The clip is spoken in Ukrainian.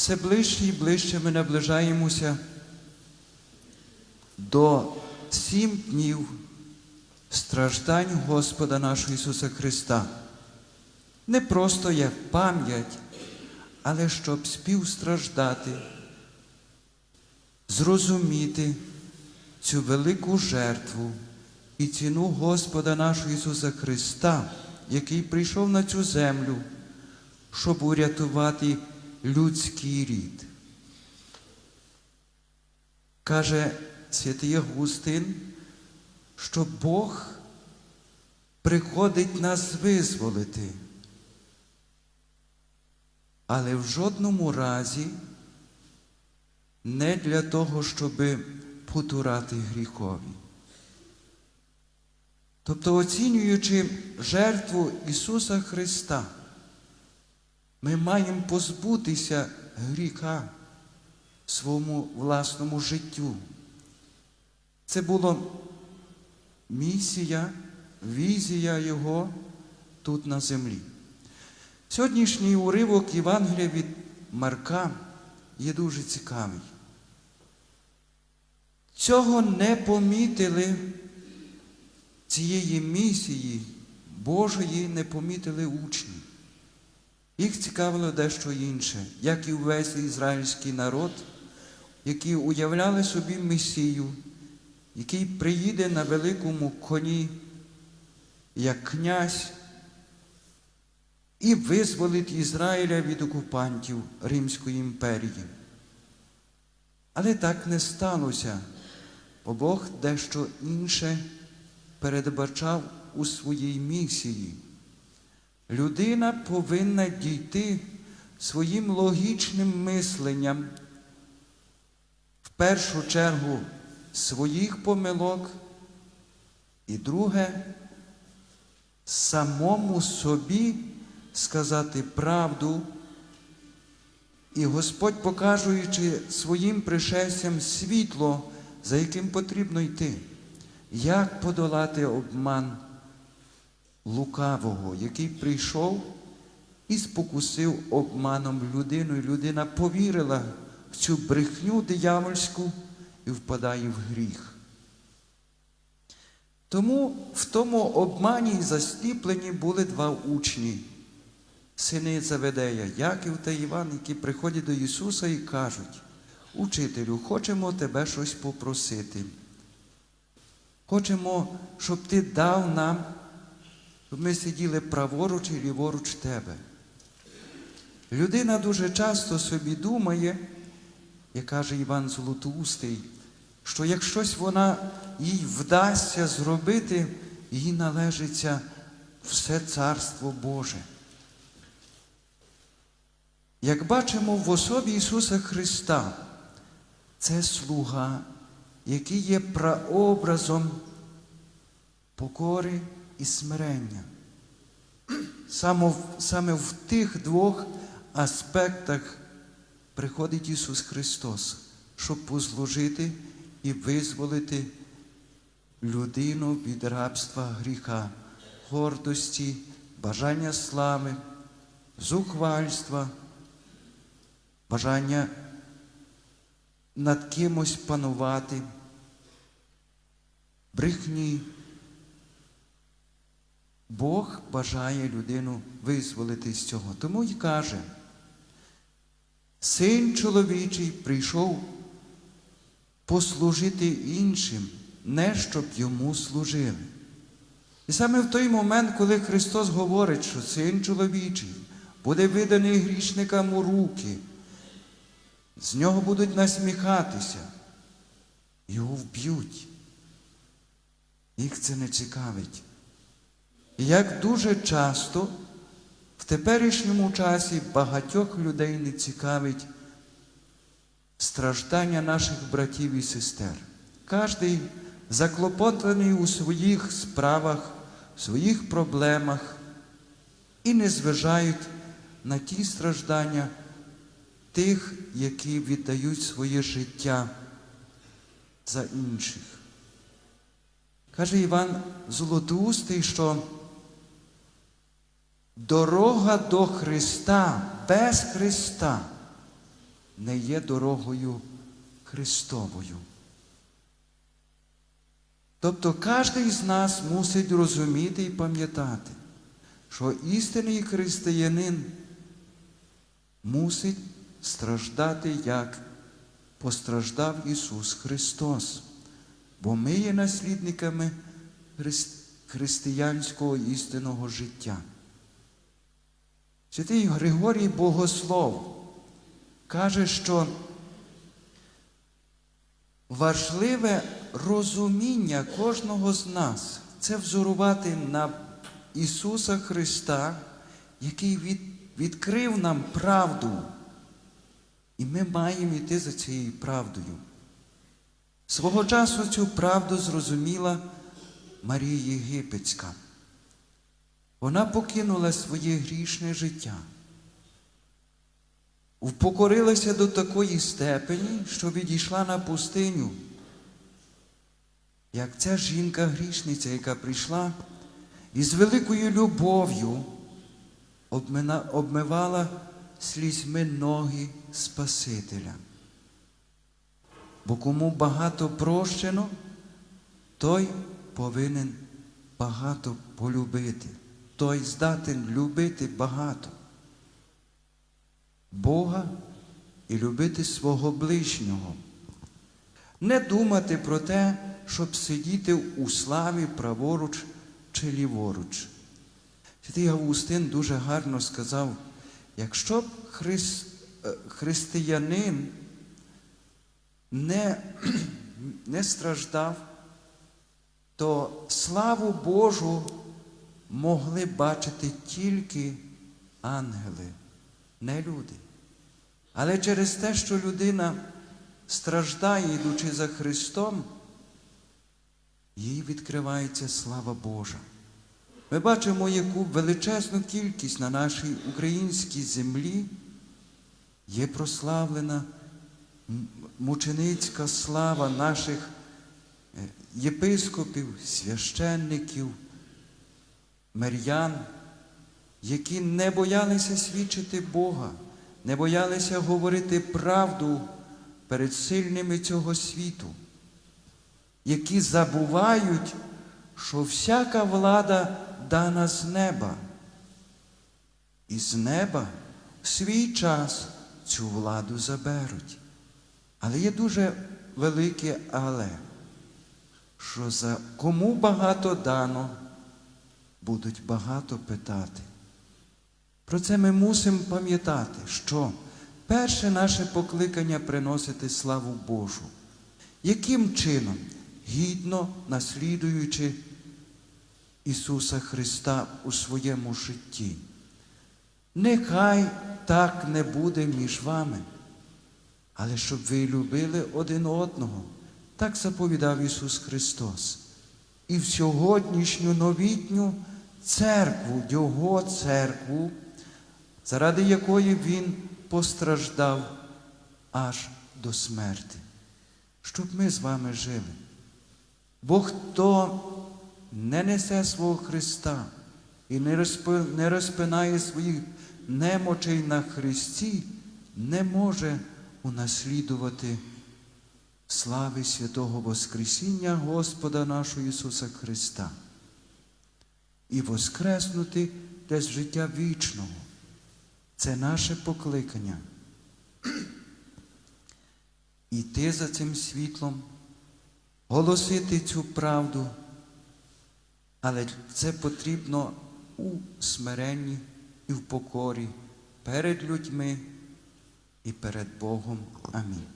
все ближче і ближче ми наближаємося до сім днів страждань Господа нашого Ісуса Христа. Не просто як пам'ять, але щоб співстраждати, зрозуміти цю велику жертву і ціну Господа нашого Ісуса Христа, який прийшов на цю землю, щоб урятувати людський рід. Каже святий Августин, що Бог приходить нас визволити, але в жодному разі не для того, щоб потурати гріхові. Тобто, оцінюючи жертву Ісуса Христа, ми маємо позбутися гріха своєму власному життю. Це була місія, візія Його тут на землі. Сьогоднішній уривок Євангелія від Марка є дуже цікавий. Цього не помітили цієї місії Божої не помітили учні. Їх цікавило дещо інше, як і увесь ізраїльський народ, які уявляли собі Месію, який приїде на великому коні, як князь, і визволить Ізраїля від окупантів Римської імперії. Але так не сталося, бо Бог дещо інше передбачав у своїй місії. Людина повинна дійти своїм логічним мисленням, в першу чергу своїх помилок, і друге, самому собі сказати правду, і Господь, показуючи своїм пришельцям світло, за яким потрібно йти, як подолати обман лукавого, який прийшов і спокусив обманом людину, і людина повірила в цю брехню диявольську і впадає в гріх. Тому в тому обмані і засліпленні були два учні, сини Заведея, Яків та Іван, які приходять до Ісуса і кажуть, Учителю, хочемо тебе щось попросити. Хочемо, щоб ти дав нам, щоб ми сиділи праворуч і ліворуч тебе. Людина дуже часто собі думає, як каже Іван Золотоустий, що як щось вона їй вдасться зробити, їй належиться все Царство Боже. Як бачимо в особі Ісуса Христа, це слуга, який є прообразом покори і смирення. Саме саме в тих двох аспектах приходить Ісус Христос, щоб послужити і визволити людину від рабства гріха, гордості, бажання слави, зухвальства, бажання над кимось панувати, брехні. Бог бажає людину визволити з цього. Тому й каже, син чоловічий прийшов послужити іншим, не щоб йому служили. І саме в той момент, коли Христос говорить, що син чоловічий буде виданий грішникам у руки, з нього будуть насміхатися, його вб'ють. Їх це не цікавить. Як дуже часто в теперішньому часі багатьох людей не цікавить страждання наших братів і сестер. Кожний заклопотаний у своїх справах, своїх проблемах і не зважають на ті страждання тих, які віддають своє життя за інших. Каже Іван Золотоустий, що дорога до Христа без Христа не є дорогою Христовою. Тобто кожен з нас мусить розуміти і пам'ятати, що істинний християнин мусить страждати, як постраждав Ісус Христос, бо ми є наслідниками християнського істинного життя. Святий Григорій Богослов каже, що важливе розуміння кожного з нас це взорувати на Ісуса Христа, який від, відкрив нам правду. І ми маємо йти за цією правдою. Свого часу цю правду зрозуміла Марія Єгипетська. Вона покинула своє грішне життя, впокорилася до такої степені, що відійшла на пустиню. Як ця жінка-грішниця, яка прийшла і з великою любов'ю обмивала слізьми ноги Спасителя. Бо кому багато прощено, той повинен багато полюбити, той здатен любити багато. Бога і любити свого ближнього. Не думати про те, щоб сидіти у славі праворуч чи ліворуч. Святий Августин дуже гарно сказав, якщо б хрис- е, християнин не, не страждав, то славу Божу могли бачити тільки ангели, не люди. Але через те, що людина страждає, йдучи за Христом, їй відкривається слава Божа. Ми бачимо, яку величезну кількість на нашій українській землі є прославлена мученицька слава наших е, єпископів, священників, мирян, які не боялися свідчити Бога, не боялися говорити правду перед сильними цього світу, які забувають, що всяка влада дана з неба. І з неба в свій час цю владу заберуть. Але є дуже велике але, що за кому багато дано, будуть багато питати. Про це ми мусимо пам'ятати, що перше наше покликання приносити славу Божу. Яким чином? Гідно наслідуючи Ісуса Христа у своєму житті. Нехай так не буде між вами, але щоб ви любили один одного, так заповідав Ісус Христос. І в сьогоднішню новітню церкву, Його церкву, заради якої Він постраждав аж до смерти, щоб ми з вами жили. Бо хто не несе свого Христа і не розпинає своїх немочей на Христі, не може унаслідувати слави святого Воскресіння Господа нашого Ісуса Христа і воскреснути для життя вічного. Це наше покликання. Іти за цим світлом, голосити цю правду, але це потрібно у смиренні і в покорі перед людьми і перед Богом. Амінь.